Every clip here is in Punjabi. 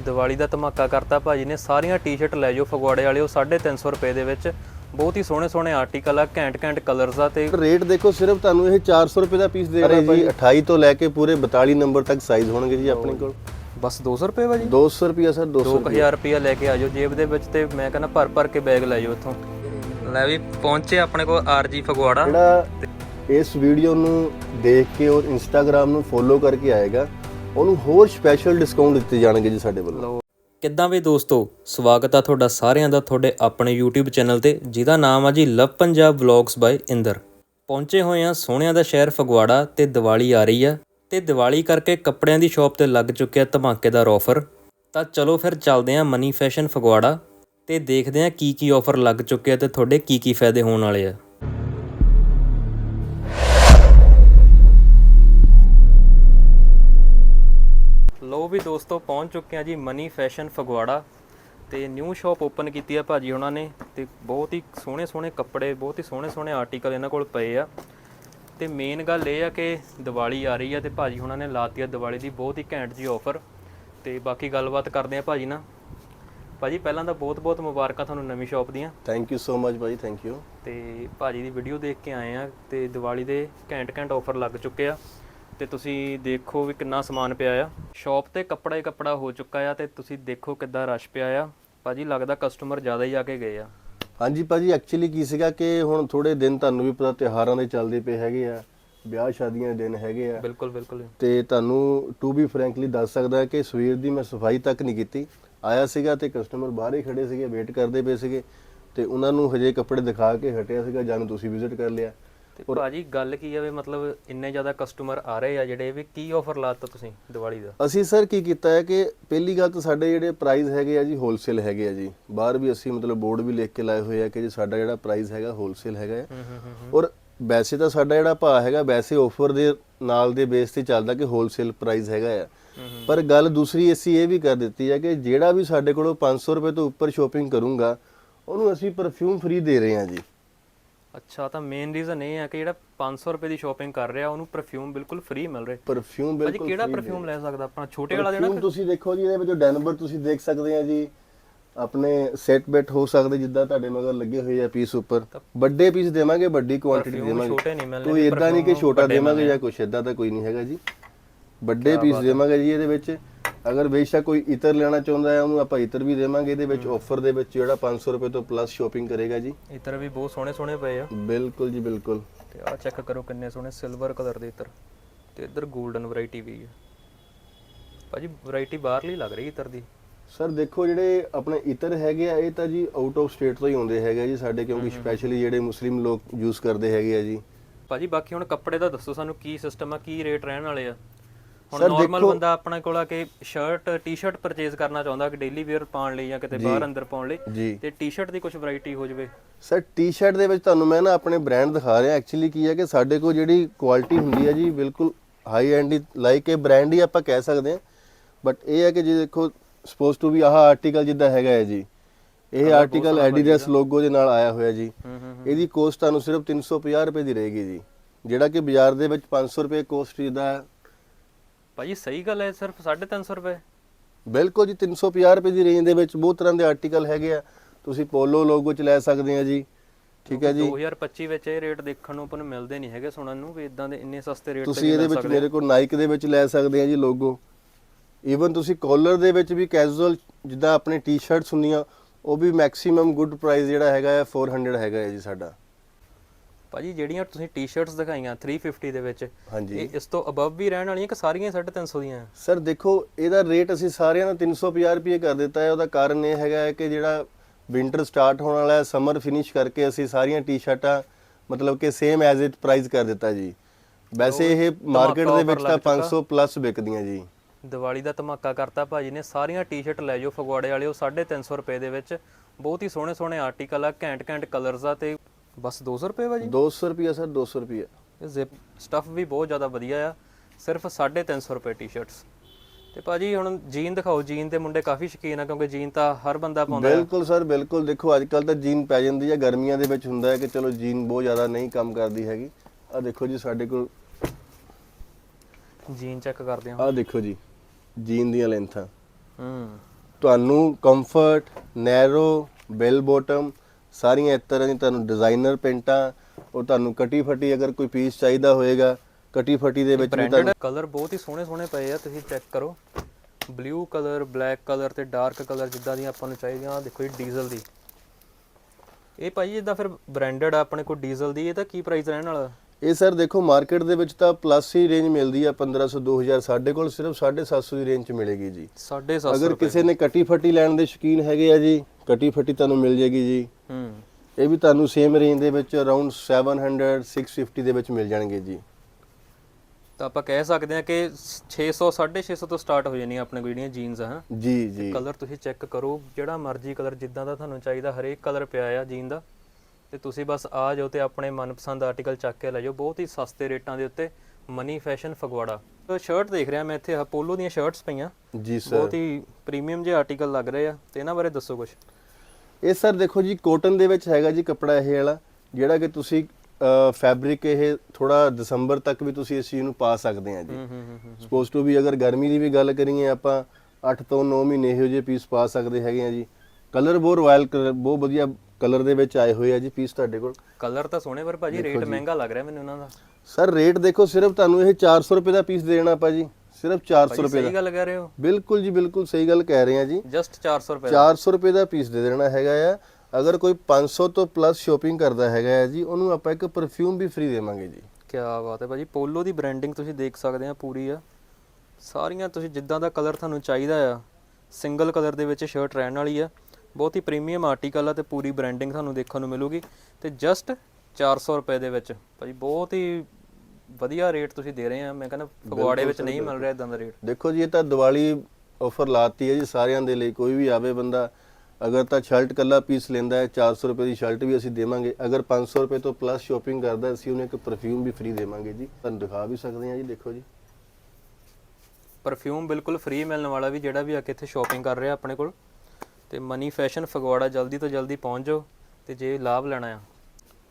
ਦੀਵਾਲੀ ਦਾ ਧਮਾਕਾ ਕਰਤਾ ਭਾਜੀ ਨੇ ਸਾਰੀਆਂ ਟੀ-ਸ਼ਰਟ ਲੈ ਜਾਓ ਫਗਵਾੜੇ ਵਾਲਿਓ 350 ਰੁਪਏ ਦੇ ਵਿੱਚ। ਬਹੁਤ ਹੀ ਸੋਹਣੇ ਸੋਹਣੇ ਆਰਟੀਕਲ ਆ ਘੈਂਟ ਘੈਂਟ ਕਲਰਸ ਆ ਤੇ ਰੇਟ ਦੇਖੋ ਸਿਰਫ ਤੁਹਾਨੂੰ ਇਹ 400 ਰੁਪਏ ਦਾ ਪੀਸ ਦੇ ਰਹੇ ਜੀ 28 ਤੋਂ ਲੈ ਕੇ ਪੂਰੇ 42 ਨੰਬਰ ਤੱਕ ਸਾਈਜ਼ ਹੋਣਗੇ ਜੀ ਆਪਣੇ ਕੋਲ। ਬਸ 200 ਰੁਪਏ ਭਾਜੀ? 200 ਰੁਪਿਆ ਸਰ 200 2000 ਰੁਪਏ ਲੈ ਕੇ ਆਜੋ ਜੇਬ ਦੇ ਵਿੱਚ ਤੇ ਮੈਂ ਕਹਿੰਦਾ ਭਰ ਭਰ ਕੇ ਬੈਗ ਲੈ ਜਾਓ ਇੱਥੋਂ। ਲੈ ਵੀ ਪਹੁੰਚੇ ਆਪਣੇ ਕੋਲ ਆਰਜੀ ਫਗਵਾੜਾ। ਜਿਹੜਾ ਇਸ ਵੀਡੀਓ ਨੂੰ ਦੇਖ ਕੇ ਔਰ ਇੰਸਟਾਗ੍ਰam ਨੂੰ ਫੋਲੋ ਕਰਕੇ ਆਏਗਾ ਉਹਨੂੰ ਹੋਰ ਸਪੈਸ਼ਲ ਡਿਸਕਾਊਂਟ ਦਿੱਤੇ ਜਾਣਗੇ ਜੀ ਸਾਡੇ ਵੱਲੋਂ। ਕਿੱਦਾਂ ਵੀ ਦੋਸਤੋ? ਸਵਾਗਤ ਆ ਤੁਹਾਡਾ ਸਾਰਿਆਂ ਦਾ ਤੁਹਾਡੇ ਆਪਣੇ YouTube ਚੈਨਲ ਤੇ, ਜਿਹਦਾ ਨਾਮ ਆ ਜੀ ਲਵ ਪੰਜਾਬ ਵਲੌਗਸ ਬਾਈ ਇੰਦਰ। ਪਹੁੰਚੇ ਹੋਏ ਆ ਸੋਹਣਿਆਂ ਦਾ ਸ਼ਹਿਰ ਫਗਵਾੜਾ ਤੇ ਦੀਵਾਲੀ ਆ ਰਹੀ ਆ, ਤੇ ਦੀਵਾਲੀ ਕਰਕੇ ਕੱਪੜਿਆਂ ਦੀ ਸ਼ਾਪ ਤੇ ਲੱਗ ਚੁੱਕਿਆ ਧਮਾਕੇਦਾਰ ਆਫਰ ਤਾਂ ਚਲੋ ਫਿਰ ਚੱਲਦੇ ਆ ਮਨੀ ਫੈਸ਼ਨ ਫਗਵਾੜਾ, ਤੇ ਦੇਖਦੇ ਆ ਕੀ ਕੀ ਆਫਰ ਲੱਗ ਚੁੱਕਿਆ ਤੇ ਤੁਹਾਡੇ ਕੀ ਕੀ ਫਾਇਦੇ ਹੋਣ ਵਾਲੇ ਆ। ਵੀ ਦੋਸਤੋ ਪਹੁੰਚ ਚੁੱਕੇ ਆ ਜੀ ਮਨੀ ਫੈਸ਼ਨ ਫਗਵਾੜਾ ਤੇ ਨਿਊ ਸ਼ਾਪ ਓਪਨ ਕੀਤੀ ਆ ਭਾਜੀ ਉਹਨਾਂ ਨੇ ਤੇ ਬਹੁਤ ਹੀ ਸੋਹਣੇ ਸੋਹਣੇ ਕੱਪੜੇ ਬਹੁਤ ਹੀ ਸੋਹਣੇ ਸੋਹਣੇ ਆਰਟੀਕਲ ਇਹਨਾਂ ਕੋਲ ਪਏ ਆ। ਤੇ ਮੇਨ ਗੱਲ ਇਹ ਆ ਕਿ ਦੀਵਾਲੀ ਆ ਰਹੀ ਆ ਤੇ ਭਾਜੀ ਉਹਨਾਂ ਨੇ ਲਾਤੀ ਆ ਦੀਵਾਲੀ ਦੀ ਬਹੁਤ ਹੀ ਘੈਂਟ ਜੀ ਆਫਰ ਤੇ ਬਾਕੀ ਗੱਲਬਾਤ ਕਰਦੇ ਆ ਭਾਜੀ ਨਾਲ। ਭਾਜੀ ਪਹਿਲਾਂ ਤਾਂ ਬਹੁਤ ਬਹੁਤ ਮੁਬਾਰਕਾਂ ਤੁਹਾਨੂੰ ਨਵੀਂ ਸ਼ਾਪ ਦੀਆਂ। ਥੈਂਕ ਯੂ ਸੋ ਮਚ ਭਾਈ ਥੈਂਕ ਯੂ ਤੇ ਭਾਜੀ ਦੀ ਵੀਡੀਓ ਦੇਖ ਕੇ ਆਏ ਆ ਤੇ ਦੀਵਾਲੀ ਦੇ ਘੈਂਟ ਘੈਂਟ ਆਫਰ ਲੱਗ ਚੁੱਕੇ ਆ। ਤੇ ਤੁਸੀਂ ਦੇਖੋ ਵੀ ਕਿੰਨਾ ਸਮਾਨ ਪਿਆ ਆ। ਸ਼ਾਪ ਤੇ ਕੱਪੜਾ ਹੀ ਕੱਪੜਾ ਹੋ ਚੁੱਕਾ ਆ ਤੇ ਤੁਸੀਂ ਦੇਖੋ ਕਿੱਦਾਂ ਰਸ਼ ਪਿਆ ਆ। ਭਾਜੀ ਲੱਗਦਾ ਕਸਟਮਰ ਜ਼ਿਆਦਾ ਹੀ ਆ ਕੇ ਗਏ ਆ। ਹਾਂਜੀ ਭਾਜੀ ਐਕਚੁਅਲੀ ਕੀ ਸੀਗਾ ਕਿ ਹੁਣ ਥੋੜੇ ਦਿਨ ਤੁਹਾਨੂੰ ਵੀ ਪਤਾ ਤਿਉਹਾਰਾਂ ਦੇ ਚੱਲਦੇ ਪਏ ਹੈਗੇ ਆ ਵਿਆਹ ਸ਼ਾਦੀਆਂ ਦੇ ਦਿਨ ਹੈਗੇ ਆ। ਬਿਲਕੁਲ ਬਿਲਕੁਲ। ਤੇ ਤੁਹਾਨੂੰ ਟੂ ਬੀ ਫਰੈਂਕਲੀ ਦੱਸ ਸਕਦਾ ਕਿ ਸਵੇਰ ਦੀ ਮੈਂ ਸਫ਼ਾਈ ਤੱਕ ਨਹੀਂ ਕੀਤੀ। ਆਇਆ ਸੀਗਾ ਤੇ ਕਸਟਮਰ ਬਾਹਰ ਹੀ ਖੜੇ ਸੀਗੇ ਵੇਟ ਕਰਦੇ ਪਏ ਸੀਗੇ ਤੇ ਉਹਨਾਂ ਨੂੰ ਹਜੇ ਕੱਪੜੇ ਦਿਖਾ ਕੇ ਹਟਿਆ ਸੀਗਾ ਜਾਂ ਤੁਸੀਂ ਵਿਜ਼ਿਟ ਕਰ ਲਿਆ। ਤੇ ਭਾਜੀ ਗੱਲ ਕੀ ਆ ਵੀ ਮਤਲਬ ਇੰਨੇ ਜ਼ਿਆਦਾ ਕਸਟਮਰ ਆ ਰਹੇ ਆ ਜਿਹੜੇ ਵੀ ਕੀ ਆਫਰ ਲਾਤਾ ਤੁਸੀਂ ਦੀਵਾਲੀ ਦਾ? ਅਸੀਂ ਸਰ ਕੀ ਕੀਤਾ ਹੈ ਕਿ ਪਹਿਲੀ ਗੱਲ ਤਾਂ ਸਾਡੇ ਜਿਹੜੇ ਪ੍ਰਾਈਸ ਹੈਗੇ ਆ ਜੀ ਹੋਲਸੇਲ ਹੈਗੇ ਆ ਜੀ। ਬਾਹਰ ਵੀ ਅਸੀਂ ਮਤਲਬ ਬੋਰਡ ਵੀ ਲਿਖ ਕੇ ਲਾਏ ਹੋਏ ਆ ਕਿ ਜੀ ਸਾਡਾ ਜਿਹੜਾ ਪ੍ਰਾਈਸ ਹੈਗਾ ਹੋਲਸੇਲ ਹੈਗਾ ਹੂੰ। ਔਰ ਵੈਸੇ ਤਾਂ ਸਾਡਾ ਜਿਹੜਾ ਭਾਅ ਹੈਗਾ ਵੈਸੇ ਆਫਰ ਦੇ ਨਾਲ ਦੇ ਬੇਸ ਤੇ ਚੱਲਦਾ ਕਿ ਹੋਲਸੇਲ ਪ੍ਰਾਈਸ ਹੈਗਾ ਆ। ਪਰ ਗੱਲ ਦੂਸਰੀ ਅਸੀਂ ਇਹ ਵੀ ਕਰ ਦਿੱਤੀ ਹੈ ਕਿ ਜਿਹੜਾ ਵੀ ਸਾਡੇ ਕੋਲੋਂ 500 ਰੁਪਏ ਤੋਂ ਉੱਪਰ ਸ਼ੋਪਿੰਗ ਕਰੂੰਗਾ ਉਹਨੂੰ ਅਸੀਂ ਪਰਫਿਊਮ ਫ੍ਰੀ ਦੇ ਰਹੇ ਹਾਂ ਜੀ। ਅੱਛਾ ਤਾਂ ਮੇਨ ਰੀਜ਼ਨ ਇਹ ਆ ਕਿ ਜਿਹੜਾ 500 ਰੁਪਏ ਦੀ ਸ਼ਾਪਿੰਗ ਕਰ ਰਿਹਾ ਉਹਨੂੰ ਪਰਫਿਊਮ ਬਿਲਕੁਲ ਫ੍ਰੀ ਮਿਲ ਰਿਹਾ। ਪਰਫਿਊਮ ਭਾਜੀ ਬਿਲਕੁਲ ਕਿਹੜਾ ਪਰਫਿਊਮ ਲੈ ਸਕਦਾ ਆਪਣਾ ਛੋਟੇ ਵਾਲਾ ਪਰਫਿਊਮ ਤੁਸੀਂ ਦੇਖੋ ਜੀ ਇਹਦੇ ਵਿੱਚ ਡੈਨਵਰ ਤੁਸੀਂ ਦੇਖ ਸਕਦੇ ਆ ਜੀ। ਆਪਣੇ ਸੈਟ ਬੈਟ ਹੋ ਸਕਦੇ ਜਿੱਦਾਂ ਤੁਹਾਡੇ ਮਗਰ ਲੱਗੇ ਹੋਏ ਆ ਪੀਸ ਉੱਪਰ। ਵੱਡੇ ਪੀਸ ਦੇਵਾਂਗੇ ਵੱਡੀ ਕੁਆਂਟੀਟੀ perfume ਦੇਵਾਂਗੇ। ਛੋਟੇ ਨਹੀਂ ਮਿਲਣੇ ਕੋਈ ਇਦਾਂ ਨਹੀਂ ਕਿ ਛੋਟਾ ਦੇਵਾਂਗੇ ਜਾਂ ਕੁਛ ਇਦਾਂ ਤਾਂ ਕੋਈ ਨਹੀਂ ਹੈਗਾ ਜੀ। ਵੱਡੇ ਪੀਸ ਦੇਵਾਂਗੇ ਜੀ ਇਹਦੇ ਵਿੱਚ। ਅਗਰ ਬੇਸ਼ੱਕ ਕੋਈ ਇਤਰ ਲੈਣਾ ਚਾਹੁੰਦਾ ਹੈ ਉਹਨੂੰ ਆਪਾਂ ਇਤਰ ਵੀ ਦੇਵਾਂਗੇ। ਇਹਦੇ ਵਿੱਚ ਆਫਰ ਦੇ ਵਿੱਚ ਜਿਹੜਾ 500 ਰੁਪਏ ਤੋਂ ਪਲੱਸ ਸ਼ੋਪਿੰਗ ਕਰੇਗਾ ਜੀ। ਇਤਰ ਵੀ ਬਹੁਤ ਸੋਹਣੇ ਸੋਹਣੇ ਪਏ ਆ। ਬਿਲਕੁਲ ਜੀ ਬਿਲਕੁਲ। ਤੇ ਆਹ ਚੈੱਕ ਕਰੋ ਕਿੰਨੇ ਸੋਹਣੇ ਸਿਲਵਰ ਕਲਰ ਦੇ ਇਤਰ। ਤੇ ਇੱਧਰ 골ਡਨ ਵੈਰਾਈਟੀ ਵੀ ਹੈ ਭਾਜੀ ਵੈਰਾਈਟੀ ਬਾਹਰਲੀ ਲੱਗ ਰਹੀ ਇਤਰ ਦੀ। ਸਰ ਦੇਖੋ ਜਿਹੜੇ ਆਪਣੇ ਇਤਰ ਹੈਗੇ ਆ ਇਹ ਤਾਂ ਜੀ ਆਊਟ ਆਫ ਸਟੇਟ ਤੋਂ ਹੀ ਆਉਂਦੇ ਹੈਗੇ ਆ ਜੀ ਸਾਡੇ ਕਿਉਂਕਿ ਸਪੈਸ਼ਲੀ ਜਿਹੜੇ ਮੁਸਲਿਮ ਲੋਕ ਯੂਜ਼ ਕਰਦੇ ਹੈਗੇ ਆ ਜੀ। ਭਾਜੀ ਬਾਕੀ ਹੁਣ ਕੱਪੜੇ ਦਾ ਦੱਸੋ ਸਾਨੂੰ ਕੀ ਸਿਸਟਮ ਆ ਕੀ ਰੇਟ ਰਹਿਣ ਵਾਲੇ ਆ? ਹੁਣ ਨਾਰਮਲ ਬੰਦਾ ਆਪਣੇ ਕੋਲ ਆ ਕਿ ਸ਼ਰਟ ਟੀ-ਸ਼ਰਟ ਪਰਚੇਜ਼ ਕਰਨਾ ਚਾਹੁੰਦਾ ਕਿ ਡੇਲੀ ਵੇਅਰ ਪਾਉਣ ਲਈ ਜਾਂ ਕਿਤੇ ਬਾਹਰ ਅੰਦਰ ਪਾਉਣ ਲਈ ਤੇ ਟੀ-ਸ਼ਰਟ ਦੀ ਕੁਝ ਵੈਰਾਈਟੀ ਹੋ ਜਵੇ। ਸਰ ਟੀ-ਸ਼ਰਟ ਦੇ ਵਿੱਚ ਤੁਹਾਨੂੰ ਮੈਂ ਨਾ ਆਪਣੇ ਬ੍ਰਾਂਡ ਦਿਖਾ ਰਿਹਾ। ਐਕਚੁਅਲੀ ਕੀ ਹੈ ਕਿ ਸਾਡੇ ਕੋਲ ਜਿਹੜੀ ਕੁਆਲਿਟੀ ਹੁੰਦੀ ਹੈ ਜੀ ਬਿਲਕੁਲ ਹਾਈ ਐਂਡ ਲਾਈਕ ਇਹ ਬ੍ਰਾਂਡ ਹੀ ਆਪਾਂ ਕਹਿ ਸਕਦੇ ਹਾਂ। ਬਟ ਇਹ ਹੈ ਕਿ ਜੇ ਦੇਖੋ ਸਪੋਜ਼ ਟੂ ਵੀ ਆਹ ਆਰਟੀਕਲ ਜਿੱਦਾਂ ਹੈਗਾ ਹੈ ਜੀ। ਇਹ ਆਰਟੀਕਲ ਐਡੀਡਾਸ ਲੋਗੋ ਦੇ। ਨਾਲ ਆਇਆ ਹੋਇਆ ਜੀ। ਇਹਦੀ ਕੋਸਟ ਤੁਹਾਨੂੰ ਸਿਰਫ 350 ਰੁਪਏ ਦੀ ਰਹੇਗੀ ਜੀ। ਜਿਹੜਾ ਕਿ ਬਾਜ਼ਾਰ ਦੇ ਵਿੱਚ 500 ਰੁਪਏ ਕੋਸਟ ਜਿਹਦਾ ਭਾਜੀ ਸਹੀ ਗੱਲ ਹੈ ਸਿਰਫ 350 ਰੁਪਏ। ਬਿਲਕੁਲ ਜੀ 350 ਰੁਪਏ ਦੀ ਰੇਂਜ ਦੇ ਵਿੱਚ ਬਹੁਤ ਤਰ੍ਹਾਂ ਦੇ ਆਰਟੀਕਲ ਹੈਗੇ ਆ। ਤੁਸੀਂ ਪੋਲੋ ਲੋਗੋ ਚ ਲੈ ਸਕਦੇ ਆ ਜੀ। ਠੀਕ ਹੈ ਜੀ। 2025 ਵਿੱਚ ਇਹ ਰੇਟ ਦੇਖਣ ਨੂੰ ਆਪਾਂ ਨੂੰ ਮਿਲਦੇ ਨਹੀਂ ਹੈਗੇ ਸੁਣਨ ਨੂੰ ਵੀ ਇਦਾਂ ਦੇ ਇੰਨੇ ਸਸਤੇ ਰੇਟ ਤੁਸੀਂ ਇਹਦੇ ਵਿੱਚ ਮੇਰੇ ਕੋਲ ਨਾਈਕ ਦੇ ਵਿੱਚ ਲੈ ਸਕਦੇ ਆ ਜੀ ਲੋਗੋ ਈਵਨ ਤੁਸੀਂ ਕਾਲਰ ਦੇ ਵਿੱਚ ਵੀ ਕੈਜੂਅਲ ਜਿੱਦਾਂ ਆਪਣੇ ਟੀ-ਸ਼ਰਟਸ ਹੁੰਦੀਆਂ ਉਹ ਵੀ ਮੈਕਸਿਮਮ ਗੁੱਡ ਪ੍ਰਾਈਸ ਜਿਹੜਾ ਹੈਗਾ ਹੈ 400 ਹੈਗਾ ਹੈ ਜੀ ਸਾਡਾ। ਭਾਜੀ ਜਿਹੜੀਆਂ ਤੁਸੀਂ ਟੀ-ਸ਼ਰਟਸ ਦਿਖਾਈਆਂ 350 ਦੇ ਵਿੱਚ ਹਾਂਜੀ। ਇਹ ਇਸ ਤੋਂ ਅਬਵ ਵੀ ਰਹਿਣ ਵਾਲੀਆਂ ਕਿ ਸਾਰੀਆਂ 350 ਦੀਆਂ? ਸਰ ਦੇਖੋ ਇਹਦਾ ਰੇਟ ਅਸੀਂ ਸਾਰਿਆਂ ਦਾ 350 ਰੁਪਏ ਕਰ ਦਿੱਤਾ ਹੈ। ਉਹਦਾ ਕਾਰਨ ਇਹ ਹੈਗਾ ਹੈ ਕਿ ਜਿਹੜਾ ਵਿంటర్ ਸਟਾਰਟ ਹੋਣ ਵਾਲਾ ਹੈ ਸਮਰ ਫਿਨਿਸ਼ ਕਰਕੇ ਅਸੀਂ ਸਾਰੀਆਂ ਟੀ-ਸ਼ਰਟਾਂ ਮਤਲਬ ਕਿ ਸੇਮ ਐਜ਼ ਇਟ ਪ੍ਰਾਈਸ ਕਰ ਦਿੱਤਾ ਜੀ। ਵੈਸੇ ਇਹ ਮਾਰਕੀਟ ਦੇ ਵਿੱਚ ਤਾਂ 500 ਪਲੱਸ ਵਿਕਦੀਆਂ ਜੀ। ਦੀਵਾਲੀ ਦਾ ਧਮਾਕਾ ਕਰਤਾ ਭਾਜੀ ਨੇ। ਸਾਰੀਆਂ ਟੀ-ਸ਼ਰਟ ਲੈ ਜਾਓ ਫਗਵਾੜੇ ਵਾਲਿਓ 350 ਰੁਪਏ ਦੇ ਵਿੱਚ। ਬਹੁਤ ਹੀ ਸੋਹਣੇ ਸੋਹਣੇ ਆਰਟੀਕਲ ਆ ਘੈਂਟ ਘੈਂਟ ਕਲਰਸ ਆ ਤੇ ਬਸ 200 ਰੁਪਏ ਭਾਜੀ? 200 ਰੁਪਏ ਸਰ 200 ਰੁਪਏ ਇਹ ਜ਼ਿਪ ਸਟੱਫ ਵੀ ਬਹੁਤ ਜ਼ਿਆਦਾ ਵਧੀਆ ਆ। ਸਿਰਫ 350 ਰੁਪਏ ਟੀ-ਸ਼ਰਟਸ ਤੇ ਭਾਜੀ ਹੁਣ ਜੀਨ ਦਿਖਾਓ ਜੀਨ ਦੇ ਮੁੰਡੇ ਕਾਫੀ ਸ਼ੌਕੀਨ ਆ ਕਿਉਂਕਿ ਜੀਨ ਤਾਂ ਹਰ ਬੰਦਾ ਪਾਉਂਦਾ ਬਿਲਕੁਲ ਸਰ ਬਿਲਕੁਲ। ਦੇਖੋ ਅੱਜ ਕੱਲ ਤਾਂ ਜੀਨ ਪੈ ਜਾਂਦੀ ਹੈ ਗਰਮੀਆਂ ਦੇ ਵਿੱਚ ਹੁੰਦਾ ਹੈ ਕਿ ਚਲੋ ਜੀਨ ਬਹੁਤ ਜ਼ਿਆਦਾ ਨਹੀਂ ਕੰਮ ਕਰਦੀ ਹੈਗੀ। ਆ ਦੇਖੋ ਜੀ ਸਾਡੇ ਕੋਲ ਜੀਨ ਚੈੱਕ ਕਰਦੇ ਹਾਂ ਆ ਦੇਖੋ ਜੀ ਜੀਨ ਦੀਆਂ ਲੈਂਥਾਂ ਹੂੰ। ਤੁਹਾਨੂੰ ਕੰਫਰਟ ਨੈਰੋ ਬੈਲ ਬਾਟਮ ਸਾਰੀਆਂ ਇਸ ਤਰ੍ਹਾਂ ਦੀ ਤੁਹਾਨੂੰ ਡਿਜ਼ਾਈਨਰ ਪੈਂਟਾਂ ਉਹ ਤੁਹਾਨੂੰ ਕਟੀ ਫਟੀ ਅਗਰ ਕੋਈ ਪੀਸ ਚਾਹੀਦਾ ਹੋਏਗਾ ਕਟੀ ਫਟੀ ਦੇ ਵਿੱਚ ਵੀ ਤੁਹਾਨੂੰ ਕਲਰ ਬਹੁਤ ਹੀ ਸੋਹਣੇ ਸੋਹਣੇ ਪਏ ਆ ਤੁਸੀਂ ਚੈੱਕ ਕਰੋ। ਬਲੂ ਕਲਰ ਬਲੈਕ ਕਲਰ ਤੇ ਡਾਰਕ ਕਲਰ ਜਿੱਦਾਂ ਦੀਆਂ ਆਪਾਂ ਨੂੰ ਚਾਹੀਦੀਆਂ ਆਹ ਦੇਖੋ ਜੀ ਡੀਜ਼ਲ ਦੀ। ਇਹ ਭਾਈ ਜਿੱਦਾਂ ਫਿਰ ਬ੍ਰਾਂਡਡ ਆ ਆਪਣੇ ਕੋਲ ਡੀਜ਼ਲ ਦੀ ਇਹ ਤਾਂ ਕੀ ਪ੍ਰਾਈਸ ਰਹਿਣ ਵਾਲਾ? ਇਹ ਸਰ ਦੇਖੋ ਮਾਰਕੀਟ ਦੇ ਵਿੱਚ ਤਾਂ ਪਲੱਸ ਹੀ ਰੇਂਜ ਮਿਲਦੀ ਆ 1500 2000 ਸਾਡੇ ਕੋਲ ਸਿਰਫ 750 ਦੀ ਰੇਂਜ ਚ ਮਿਲੇਗੀ ਜੀ। 750 ਅਗਰ ਕਿਸੇ ਨੇ ਕਟੀ ਫਟੀ ਲੈਣ ਦੇ ਸ਼ੌਕੀਨ ਹੈਗੇ ਆ ਜੀ ਕਟੀ ਫਟੀ ਤੁਹਾਨੂੰ ਮਿਲ ਜੇਗੀ ਜੀ। ਹੂੰ। ਇਹ ਵੀ ਤੁਹਾਨੂੰ ਸੇਮ ਰੇਂਜ ਦੇ ਵਿੱਚ ਅਰਾਊਂਡ 700 650 ਦੇ ਵਿੱਚ ਮਿਲ ਜਾਣਗੇ ਜੀ। ਤਾਂ ਆਪਾਂ ਕਹਿ ਸਕਦੇ ਹਾਂ ਕਿ 600 650 ਤੋਂ ਸਟਾਰਟ ਹੋ ਜਾਣੀਆਂ ਆਪਣੇ ਕੋਲ ਜਿਹੜੀਆਂ ਜੀਨਸ ਹਨਾ ਜੀ ਜੀ। ਕਲਰ ਤੁਸੀਂ ਚੈੱਕ ਕਰੋ ਜਿਹੜਾ ਮਰਜ਼ੀ ਕਲਰ ਜਿੱਦਾਂ ਦਾ ਤੁਹਾਨੂੰ ਚਾਹੀਦਾ ਹਰੇਕ ਕਲਰ ਪਿਆ ਆ ਜੀਨ ਦਾ। ਤੇ ਤੁਸੀਂ ਬਸ ਆ ਜਾਓ ਤੇ ਆਪਣੇ ਮਨਪਸੰਦ ਆਰਟੀਕਲ ਚੱਕ ਕੇ ਲੈ ਜਾਓ ਬਹੁਤ ਹੀ ਸਸਤੇ ਰੇਟਾਂ ਦੇ ਉੱਤੇ ਮਨੀ ਫੈਸ਼ਨ ਫਗਵਾੜਾ। ਤੇ ਸ਼ਰਟ ਦੇਖ ਰਿਹਾ ਮੈਂ ਇੱਥੇ ਆ ਪੋਲੋ ਦੀਆਂ ਸ਼ਰਟਸ ਪਈਆਂ। ਜੀ ਸਰ ਬਹੁਤ ਹੀ ਪ੍ਰੀਮੀਅਮ ਜਿਹੇ ਆਰਟੀਕਲ ਲੱਗ ਰਹੇ ਆ ਤੇ ਇਹਨਾਂ ਬਾਰੇ ਦੱਸੋ ਕੁਝ ਇਹ ਸਰ ਦੇਖੋ ਜੀ ਕੋਟਨ ਦੇ ਵਿੱਚ ਹੈਗਾ ਜੀ ਕੱਪੜਾ ਇਹ ਵਾਲਾ ਜਿਹੜਾ ਕਿ ਤੁਸੀਂ ਫੈਬਰਿਕ ਇਹ ਥੋੜਾ ਦਸੰਬਰ ਤੱਕ ਵੀ ਤੁਸੀਂ ਇਸ ਚੀਜ਼ ਨੂੰ ਪਾ ਸਕਦੇ ਆ ਜੀ। ਸਪੋਜ਼ ਟੂ ਵੀ ਅਗਰ ਗਰਮੀ ਦੀ ਵੀ ਗੱਲ ਕਰੀਏ ਆਪਾਂ 8 ਤੋਂ 9 ਮਹੀਨੇ ਇਹੋ ਜਿਹੇ ਪੀਸ ਪਾ ਸਕਦੇ ਹੈਗੇ ਆ ਜੀ। ਕਲਰ ਬਹੁਤ ਰਾਇਲ ਕਲਰ ਬਹੁਤ ਵਧੀਆ ਕਲਰ ਦੇ ਵਿੱਚ ਆਏ ਹੋਏ ਆ ਜੀ ਪੀਸ ਤੁਹਾਡੇ ਕੋਲ। ਕਲਰ ਤਾਂ ਸੋਹਣੇ ਪਰ ਭਾਜੀ ਰੇਟ ਮਹਿੰਗਾ ਲੱਗ ਰਿਹਾ ਮੈਨੂੰ ਉਹਨਾਂ ਦਾ। ਸਰ ਰੇਟ ਦੇਖੋ ਸਿਰਫ ਤੁਹਾਨੂੰ ਇਹ 400 ਰੁਪਏ ਦਾ ਪੀਸ ਦੇਣਾ ਆਪਾਂ ਜੀ। ਸਿਰਫ 400 ਭਾਜੀ ਰੁਪਏ ਦਾ। ਸਹੀ ਗੱਲ ਕਹਿ ਰਹੇ ਹੋ। ਬਿਲਕੁਲ ਜੀ ਬਿਲਕੁਲ ਸਹੀ ਗੱਲ ਕਹਿ ਰਹੇ ਆ ਜੀ। ਜਸਟ 400 ਰੁਪਏ ਦਾ। 400 ਰੁਪਏ ਦਾ ਪੀਸ ਦੇ ਦੇਣਾ ਹੈਗਾ ਆ। ਅਗਰ ਕੋਈ 500 ਤੋਂ ਪਲੱਸ ਸ਼ੋਪਿੰਗ ਕਰਦਾ ਹੈਗਾ ਆ ਜੀ ਉਹਨੂੰ ਆਪਾਂ ਇੱਕ ਪਰਫਿਊਮ ਵੀ ਫ੍ਰੀ ਦੇਵਾਂਗੇ ਜੀ। ਕੀ ਬਾਤ ਹੈ ਭਾਜੀ। ਪੋਲੋ ਦੀ ਬ੍ਰਾਂਡਿੰਗ ਤੁਸੀਂ ਦੇਖ ਸਕਦੇ ਆ ਪੂਰੀ ਆ। ਸਾਰੀਆਂ ਤੁਸੀਂ ਜਿੱਦਾਂ ਦਾ ਕਲਰ ਤੁਹਾਨੂੰ ਚਾਹੀਦਾ ਆ ਸਿੰਗਲ ਕਲਰ ਦੇ ਵਿੱਚ ਸ਼ਰਟ ਰਹਿਣ ਵਾਲੀ ਆ। ਬਹੁਤ ਹੀ ਪ੍ਰੀਮੀਅਮ ਆਰਟੀਕਲ ਆ ਤੇ ਪੂਰੀ ਬ੍ਰਾਂਡਿੰਗ ਤੁਹਾਨੂੰ ਦੇਖਣ ਨੂੰ ਮਿਲੂਗੀ। ਤੇ ਜਸਟ 400 ਰੁਪਏ ਦੇ ਵਿੱਚ। ਭਾਜੀ ਬਹੁਤ ਹੀ ਵਧੀਆ ਰੇਟ ਤੁਸੀਂ ਦੇ ਰਹੇ ਆ। ਮੈਂ ਕਹਿੰਦਾ ਫਗਵਾੜੇ ਵਿੱਚ ਨਹੀਂ ਮਿਲ ਰਿਹਾ ਇਦਾਂ ਦਾ ਰੇਟ ਦੇਖੋ ਜੀ ਇਹ ਤਾਂ ਦੀਵਾਲੀ ਆਫਰ ਲਾਤੀ ਹੈ ਜੀ ਸਾਰਿਆਂ ਦੇ ਲਈ ਕੋਈ ਵੀ ਆਵੇ ਬੰਦਾ। ਅਗਰ ਤਾਂ ਸ਼ਰਟ ਕੱਲਾ ਪੀਸ ਲੈਂਦਾ ਹੈ 400 ਰੁਪਏ ਦੀ ਸ਼ਰਟ ਵੀ ਅਸੀਂ ਦੇਵਾਂਗੇ। ਅਗਰ 500 ਰੁਪਏ ਤੋਂ ਪਲੱਸ ਸ਼ੋਪਿੰਗ ਕਰਦਾ ਅਸੀਂ ਉਹਨੂੰ ਇੱਕ ਪਰਫਿਊਮ ਵੀ ਫ੍ਰੀ ਦੇਵਾਂਗੇ ਜੀ। ਤੁਹਾਨੂੰ ਦਿਖਾ ਵੀ ਸਕਦੇ ਹਾਂ ਜੀ ਦੇਖੋ ਜੀ। ਪਰਫਿਊਮ ਬਿਲਕੁਲ ਫ੍ਰੀ ਮਿਲਣ ਵਾਲਾ ਵੀ ਜਿਹੜਾ ਵੀ ਆ ਕੇ ਇੱਥੇ ਸ਼ਾਪਿੰਗ ਕਰ ਰਿਹਾ ਆਪਣੇ ਕੋਲ। ਤੇ ਮਨੀ ਫੈਸ਼ਨ ਫਗਵਾੜਾ ਜਲਦੀ ਤੋਂ ਜਲਦੀ ਪਹੁੰਚ ਜਾਓ ਤੇ ਜੇ ਲਾਭ ਲੈਣਾ ਆ।